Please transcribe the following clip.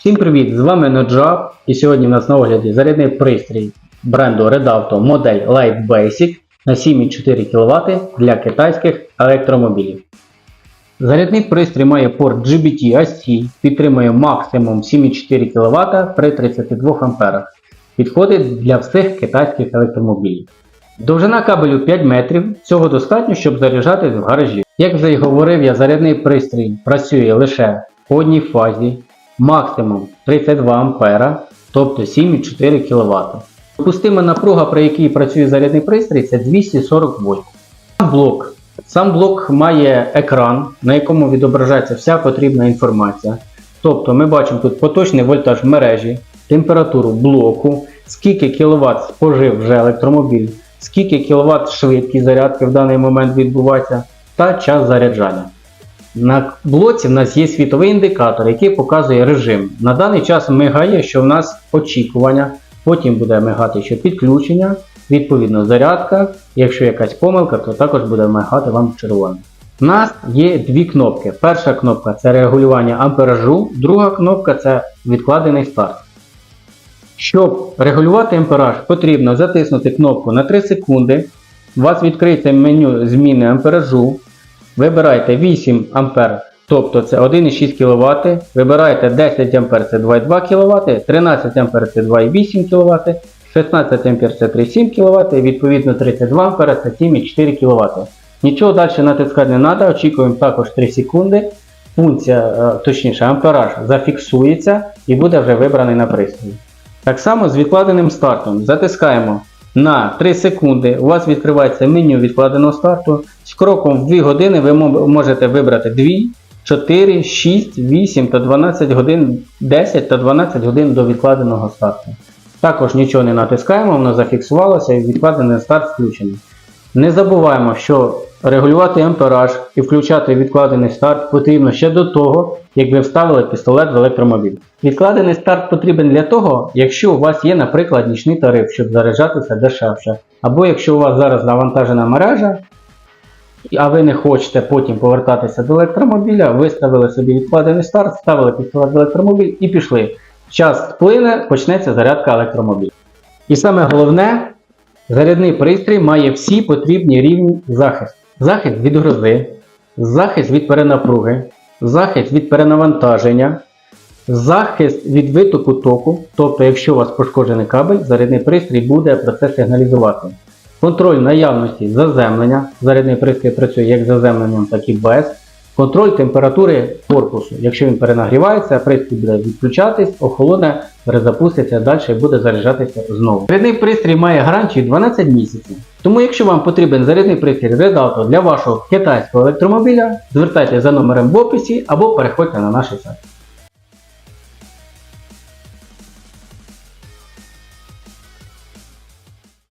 Всім привіт! З вами Nojab і сьогодні в нас на огляді зарядний пристрій бренду Redauto модель Light Basic на 7,4 кВт для китайських електромобілів. Зарядний пристрій має порт GBT-AC, підтримує максимум 7,4 кВт при 32 А. Підходить для всіх китайських електромобілів. Довжина кабелю 5 метрів, цього достатньо, щоб заряджати в гаражі. Як вже й говорив я, зарядний пристрій працює лише по одній фазі, максимум 32 А, тобто 7,4 кВт. Допустима напруга, при якій працює зарядний пристрій, це 240 вольт. Сам блок. Сам блок має екран, на якому відображається вся потрібна інформація. Тобто ми бачимо тут поточний вольтаж мережі, температуру блоку, скільки кВт спожив вже електромобіль, скільки кВт швидкість зарядки в даний момент відбувається та час заряджання. На блоці в нас є світовий індикатор, який показує режим. На даний час мигає, що в нас очікування, потім буде мигати що підключення, відповідно зарядка. Якщо якась помилка, то також буде мигати вам червоне. У нас є дві кнопки. Перша кнопка це регулювання амперажу, друга кнопка це відкладений старт. Щоб регулювати ампераж, потрібно затиснути кнопку на 3 секунди. У вас відкриється меню зміни амперажу. Вибирайте 8 А, тобто це 1,6 кВт. Вибираєте 10 А це 2,2 кВт, 13 А це 2,8 кВт, 16 А це 3,7 кВт відповідно 32 А це 7,4 кВт. Нічого далі натискати не треба, очікуємо також 3 секунди. Функція, е, точніше ампераж зафіксується і буде вже вибраний на пристрої. Так само з відкладеним стартом затискаємо на 3 секунди. У вас відкривається меню відкладеного старту. З кроком в 2 години ви можете вибрати 2, 4, 6, 8 та 12 годин, 10 та 12 годин до відкладеного старту. Також нічого не натискаємо, воно зафіксувалося і відкладений старт включений. Не забуваємо, що регулювати ампераж і включати відкладений старт потрібно ще до того, як ви вставили пістолет в електромобіль. Відкладений старт потрібен для того, якщо у вас є, наприклад, нічний тариф, щоб заряджатися дешевше. Або якщо у вас зараз навантажена мережа, а ви не хочете потім повертатися до електромобіля, виставили собі відкладений старт, вставили пістолет в електромобіль і пішли. Час сплине, почнеться зарядка електромобіля. І саме головне, зарядний пристрій має всі потрібні рівні захист. Захист від грози, захист від перенапруги, захист від перенавантаження, захист від витоку току, тобто, якщо у вас пошкоджений кабель, зарядний пристрій буде про це сигналізувати. Контроль наявності заземлення. Зарядний пристрій працює як заземленням, так і без. Контроль температури корпусу. Якщо він перенагрівається, пристрій буде відключатись, охолоне, перезапуститься, далі і буде заряджатися знову. Зарядний пристрій має гарантію 12 місяців. Тому, якщо вам потрібен зарядний пристрій редактор для вашого китайського електромобіля, звертайтеся за номером в описі або переходьте на наш сайт.